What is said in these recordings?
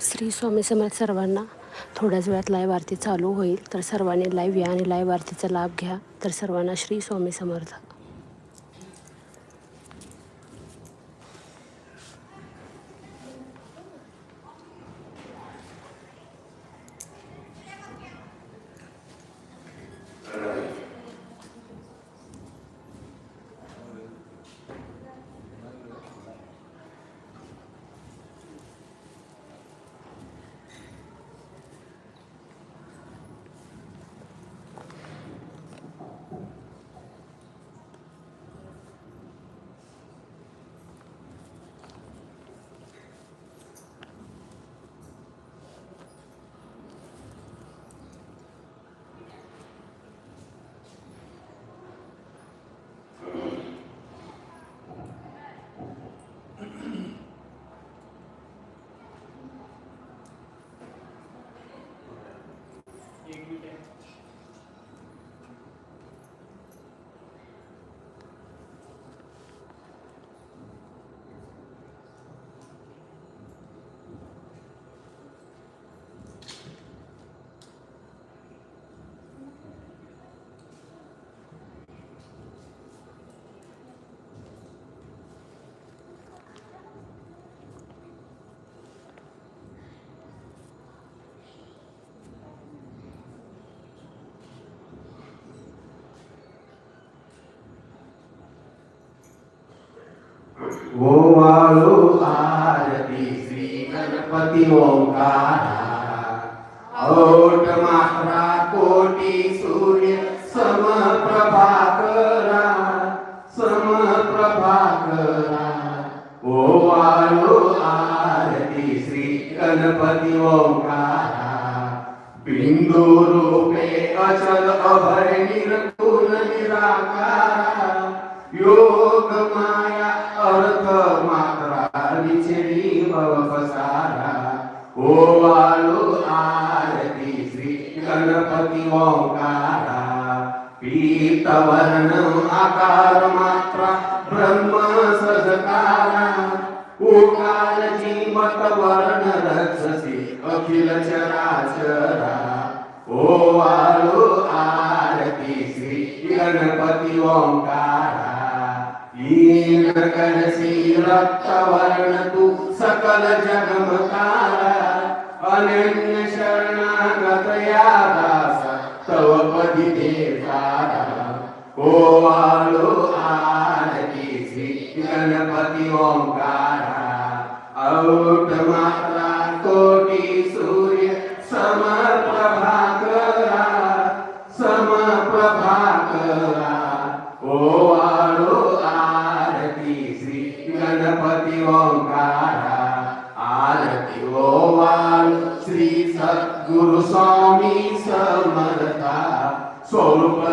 श्री स्वामी समर्थ सर्वांना थोड्याच वेळात लाईव्ह आरती चालू होईल. तर सर्वांनी लाईव्ह या आणि लाईव्ह आरतीचा लाभ घ्या. तर सर्वांना श्री स्वामी समर्थ. ओवाळो आरती श्री गणपती ओंकारा। ओट मात्रा कोटी सूर्य समप्रभाकरा समप्रभाकरा ओवाळो आरती श्री गणपती ओंकारा। बिंदू करसी रक्तवर्ण तू सकल जगमकार। अनन्य दास तव पदी ओ आलो आरती, श्री गणपति ओंकार। औट मात्रा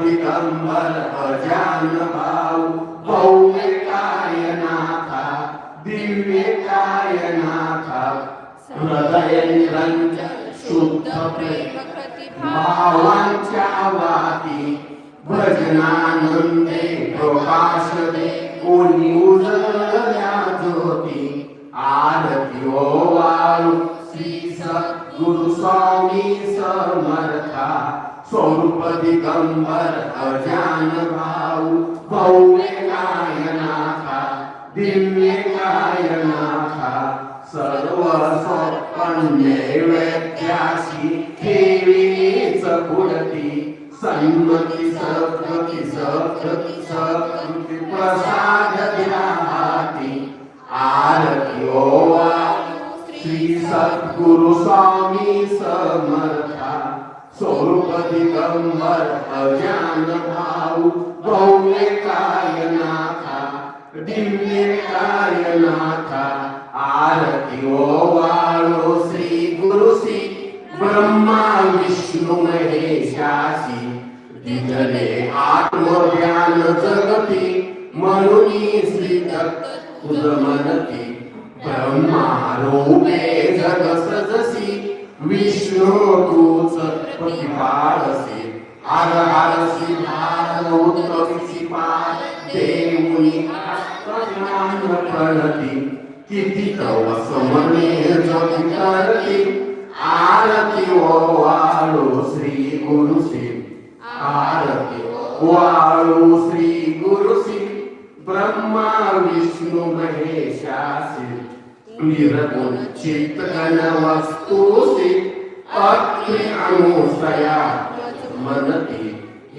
दिगंबर अजान भाऊ भव्य कायनाथा दिव्य कायनाथा हृदय निरंजन शुद्ध प्रेम भावांच्या वाती। भजनानंदे प्रकाश दे कोणी उजळल्या ज्योती। आरती ओवाळू श्री सद्गुरु स्वामी समर्था। स्वरूप दिगंबर अजान भाऊ भव्य कायनाथा दिव्य कायनाथा सर्व स्वप्ने व्यत्यासी ठेवीच पुढती सन्मती सद्गती सकृती सकृती प्रसाद द्या हाती आरती ओवा श्री सद्गुरु स्वामी समर्था। स्वरूप दिगंबर अजान भाऊ भव्य कायनाथा दिव्य कायनाथा आरती ओवाळो श्री गुरु श्री ब्रह्मा, विष्णू, महेशासी जगती म्हणून श्री दत्त रूपे जग सजसी विष्णू तूच प्रतिपादसी। आर आरसी भार उत्तमसी पाद देऊनी आत्मज्ञान प्रणती किती तव समने ज्योती करती। आरती ओ वाळू श्री गुरु श्री आरती वाळू श्री गुरु श्री ब्रह्मा विष्णू महेशासी। चेतन वस्तुसि पत्रिकनुसया मनति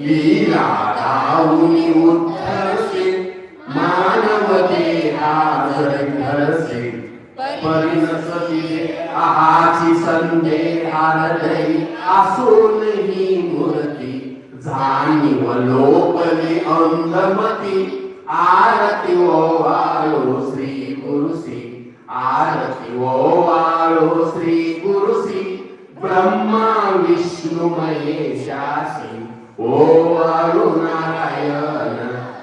लीलादावुनि उद्धरसि मानवदेहाधरसि परिणसति आहाचि संदेहारदै आसून ही मूर्ति जानिव लोपले अंधमति आरति ओ आरती ओ वाळो श्री गुरुसी ब्रह्मा विष्णु महेशासी ओ वाळो नारायण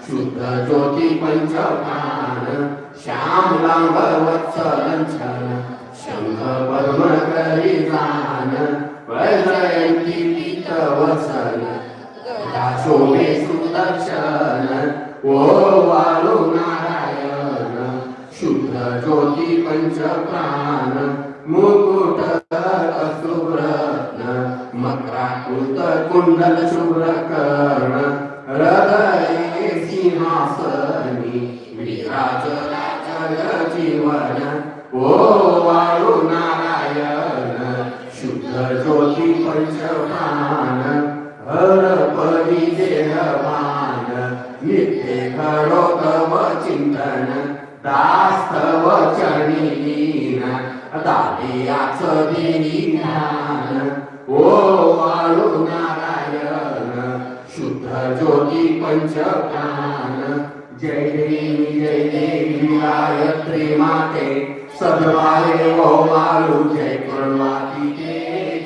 शुद्ध ज्योती पंचप्राण श्याम लांबर वत्सलंछन शंख पद्म करी जान वैजयंती पीत वसन शोभे सुदर्शन ओ वाळो ज्योती पंचप्राण मुकुट सुब्रत्न मकराकृत कुंडल शुभ्र कर्ण हृदये सिंहासनी विराज राजग जीवन ओ वाळू नारायण शुद्ध ज्योती पंचप्राण ओ जय प्रणवाती ते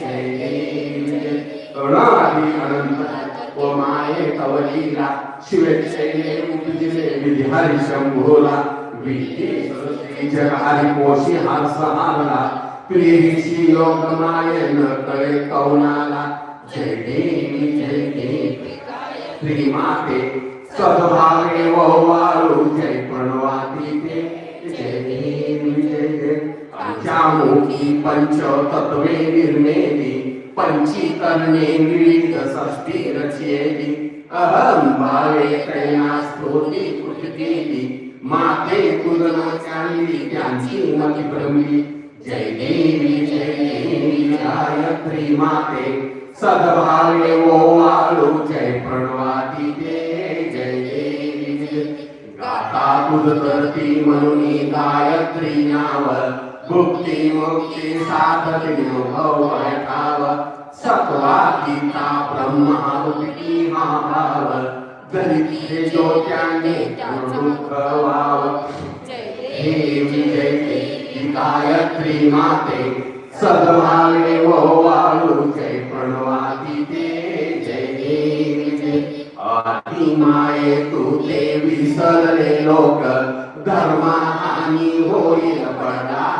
जय जय प्रणवाती अनंत ओ माये तव लीला शिवेक्षे उपजिले विधी शंभोला विधी सरस्वती जग हरी पोषी हार सहारला प्रियशी योग माये न कळे कौनाला जय देवी जय देवी श्रीमाते सद्भावे वो वाळू जय प्रणवाती पंचामुखी पंच तत्वे निर्मेली पंचीकरणे विविध षष्टी रचयेली अहं भावे तैना स्तोती कृती माते चांगली त्यांची मती भ्रमली जय देवी जय देवी, गायत्री माते, सद्भावे वो वाळू जय प्रणवाती ते, जय देवी। गाता तरती म्हणून गायत्री नाव भुक्ती मुक्ती साधते भव ठाव सत्वा महाभाव। दरिद्रे ज्योत्याने दुःख वाव देवी जय देवी गायत्री माते, सद्भावे वो वाळू जय प्रणवाती ते। जय देवी जय आदी माये तू देवी सरले लोक। धर्मा हानी होईल येऊला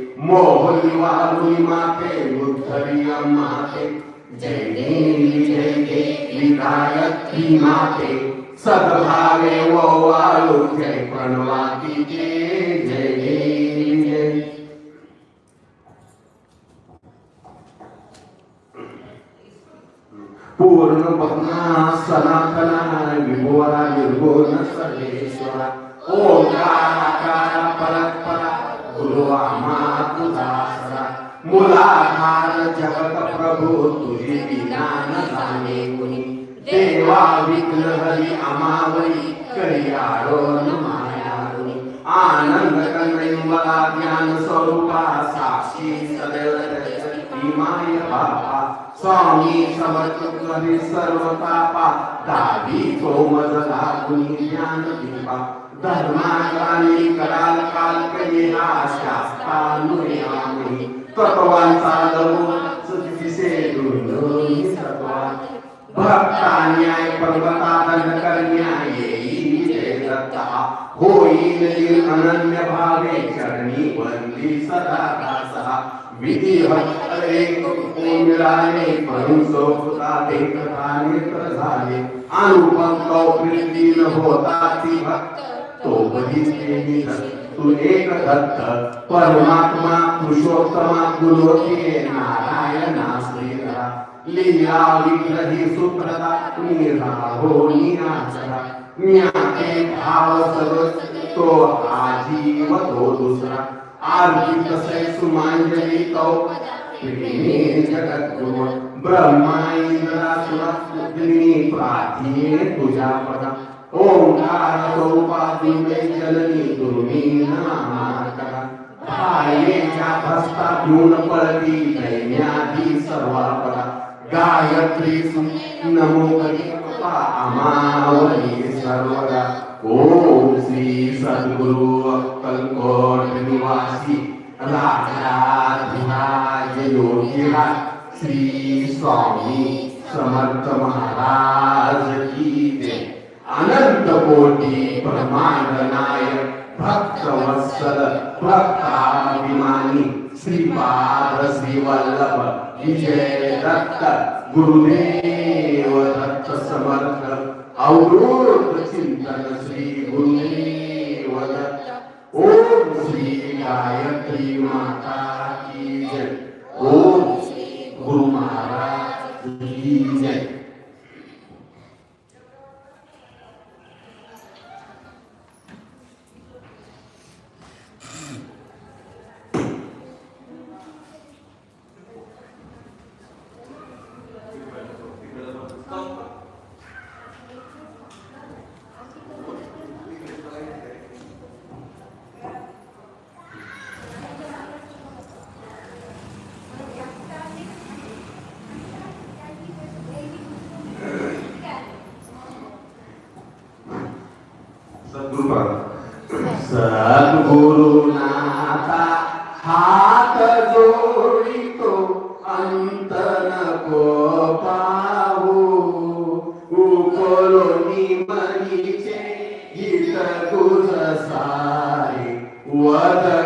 मोहनी वालुनी माते बुद्धरी माते जय देवी जय देवी गायत्री माते सद्भावे वो वालू जय प्रणवाती जय जय देवी जय पूर्ण बहना सनातना विभोरा निर्गुण सर्वेश्वरा ओंकार परस्परा गुरु आम्हा तुझा मुलाधार जगत प्रभू तुझे विज्ञान जाणे कुणी? देवा विघ्न हरी अमावरी करियाळो न मायारुणी आनंद कन्हैवला ज्ञान स्वरूपा साक्षी सदैव माय बापा। स्वामी समर्थ सर्व पापा दावी तो मजला कुणी ज्ञान दीपा। धर्माग्राणी कराल काल कलिहा शास्ता नुयामी तत्वांचा लघु सुदिसे दुर्लभी सत्वा भक्ता न्याय पर्वता दंड करण्या येई जय दत्ता होईल नील अनन्य भावे चरणी वंदी सदा दासा विधी हरे मिळाले परंसो पुता देखता नेत्र झाले अनुपम कौप्रीती न होता भक्त। तो तू एक दत्त परमात्मा, पुरुषोत्तमा नारायणा श्रीधरा लीला विग्रही सुप्रदा निरा हो निराचरा ज्ञाते भाव सर्व तो आजीव तो दुसरा। आरती कसे सुमांजली तो जगत गुरु ब्रह्मा इंद्रा सुरस्वती प्रार्थी तुझ्या पदा ओंकार स्वरूपादिमे जननी दुर्मी नामाकरा पायेच्या भस्ता घेऊन पळती दैन्यादी सर्वापरा गायत्री नमो करी कृपा अमावली सर्वदा ओम श्री सद्गुरु अक्कलकोट निवासी राजाधिराज योगीराज श्री स्वामी समर्थ महाराज की जय अनंत कोटी ब्रह्मांड नायक भक्त वत्सल भक्ताभिमानी श्रीपाद श्री विजय दत्त गुरुदेव दत्त समर्थ अवरोध चिंतन श्री गुरुदेव दत्त। ओम श्री गायत्री माता की जय। ओम गुरु महाराज की जय। वद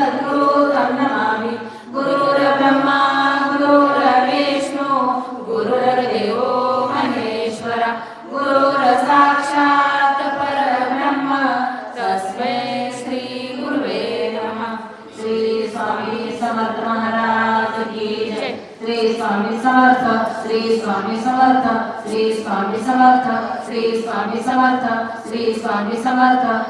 त्रिपुरातीतं सद्गुरुतं नमामि गुरुर्ब्रह्मा गुरुर्विष्णु गुरुर्देवो महेश्वर गुरुर्साक्षात् परब्रह्म तस्मै श्रीगुरुवे नमः श्री स्वामी समर्थ महाराज की जय श्री स्वामी समर्थ श्री स्वामी समर्थ श्री स्वामी समर्थ श्री स्वामी समर्थ श्री स्वामी समर्थ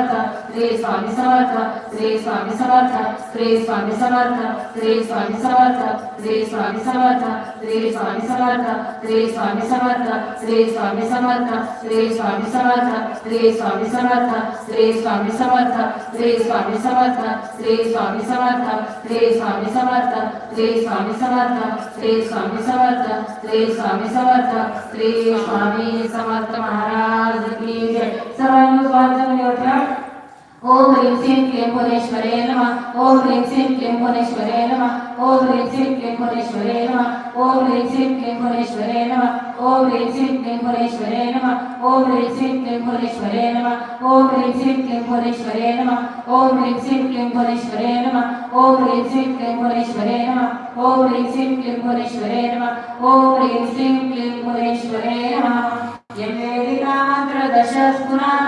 श्री स्वामी समर्थ श्री स्वामी समर्थ श्री स्वामी समर्थ श्री स्वामी समर्थ श्री स्वामी समर्थ श्री स्वामी समर्थ श्री स्वामी समर्थ श्री स्वामी समर्थ श्री स्वामी समर्थ श्री स्वामी समर्थ श्री स्वामी समर्थ श्री स्वामी समर्थ श्री स्वामी समर्थ श्री स्वामी समर्थ श्री स्वामी समर्थ श्री स्वामी समर्थ श्री स्वामी समर्थ श्री स्वामी समर्थ महाराज की जय सर्वांनी स्वागत ఓం హ్రీం శ్రీం క్లేంపురేశ్వరే నమ ఓం హ్రీం శ్రీం క్లేంపురేశ్వరే నమ ఓం హ్రీం శ్రీం క్లేంపురేశ్వరే నమ ఓం హ్రీం శ్రీం క్లేంపురేశ్వరే నమ ఓం హ్రీం శ్రీం క్లేంపురేశ్వరే నమ ఓం హ్రీం శ్రీం క్లేంపురేశ్వరే నమ ఓం హ్రీం శ్రీం క్లేంపురేశ్వరే నమ ఓం హ్రీం శ్రీం క్లేంపురేశ్వరే నమ ఓం హ్రీం శ్రీం క్లేంపురేశ్వరే నమ ఓం హ్రీం శ్రీం క్లేంపురేశ్వరే నమ ఓం హ్రీం శ్రీం క్లేంపురేశ్వరే నమ ఎం వేదికా మంత్ర దశ స్ఫురాణ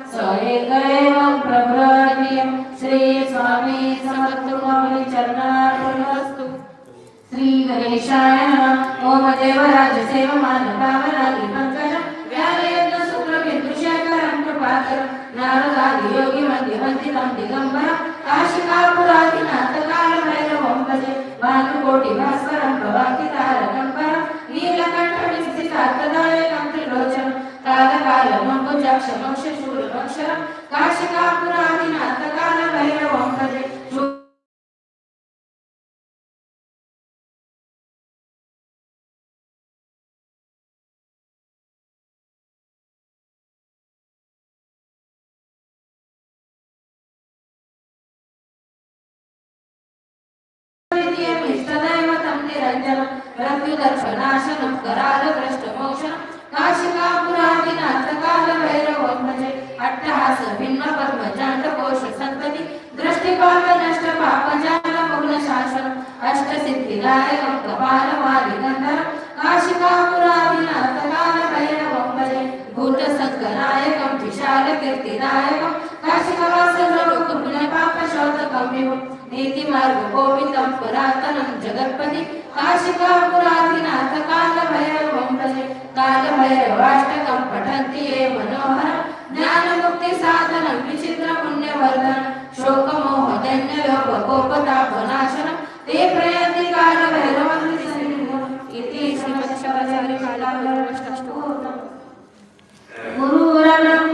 स्वयं प्रभ्रातीयं श्री स्वामी समत्तु मम चरणार्पणमस्तु श्री गणेशाय नमः। ओम देवराज सेवमान पावनानि पंकजं व्यालयन्न शुक्रं विन्दुशाकरं कृपाकरं, नारदादि योगि मंदिर वन्दितं दिगम्बरं काशिकापुरादिनाथकालं भैरवं भजे भानुकोटि भास्करं प्रभाति तारकं परं नीलकण्ठविस्थितार्थदायकं त्रिलोचनं कालकालमम्बुजक्षमक्षशूलवक्ष काशिकापुरादिनाथकालभैरवं भजे सदैव तं निरञ्जनं कालकालमं अक्षमक्ष शूलमक्षरं काशिकापुरादिनाथ कालभैरवं भजे इष्टदैवतं निरञ्जनं मृत्युदर्शनाशनं करालग्रष्टमोक्षणं काशिकापुरादिनाथ कालभैरवं भजे अट्टहास भिन्न पद्मजाण्डकोश सन्तति दृष्टिपात नष्ट पापजाल मुग्नशासनम् अष्टसिद्धिदायकं कपालमालिकन्दरं काशिकापुरादिनाथ कालभैरवं भजे भूतसङ्गनायकं विशालकीर्तिदायकं काशिकवासलोकपुण्यपापशोधकं विभुं नीतिमार्गगोविन्दं पुरातनं, जगत्पति काशिकापुरादिनाथ कालभैरवं भजे कालभैरवाष्टकं पठन्ति ये मनोहरं ज्ञानमुक्तिसाधनं विचित्रपुण्यवर्धनं शोकमोहदैन्यलोभकोपतापनाशनं ते प्रयन्ति कालभैरवं इति श्रीमत्शबरिकालाभैरवष्टोत्तमम् गुरुर्ब्रह्मा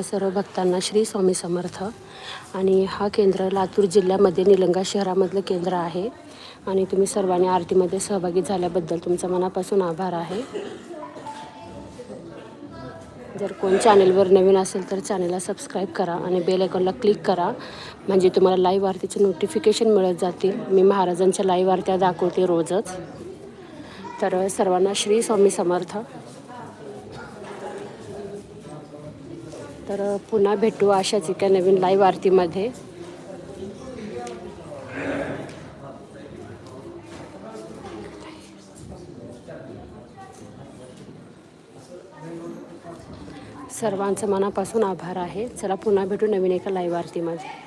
लाईव्ह सर्व भक्तांना श्री स्वामी समर्थ. आणि हा केंद्र लातूर जिल्ह्यामध्ये निलंगा शहरामधलं केंद्र आहे. आणि तुम्ही सर्वांनी आरतीमध्ये सहभागी झाल्याबद्दल तुमचा मनापासून आभार आहे. जर कोण चॅनेलवर नवीन असेल तर चॅनेलला सबस्क्राईब करा आणि बेल आयकॉनला क्लिक करा. म्हणजे तुम्हाला लाईव्ह आरतीचे नोटिफिकेशन मिळत जातील. मी महाराजांच्या लाईव्ह आरत्या दाखवते रोजच. तर सर्वांना श्री स्वामी समर्थ. तर पुन्हा भेटू अशाच एका नवीन लाईव्ह आरतीमध्ये. सर्वांचं मनापासून आभार आहे. चला पुन्हा भेटू नवीन एका लाईव्ह आरतीमध्ये.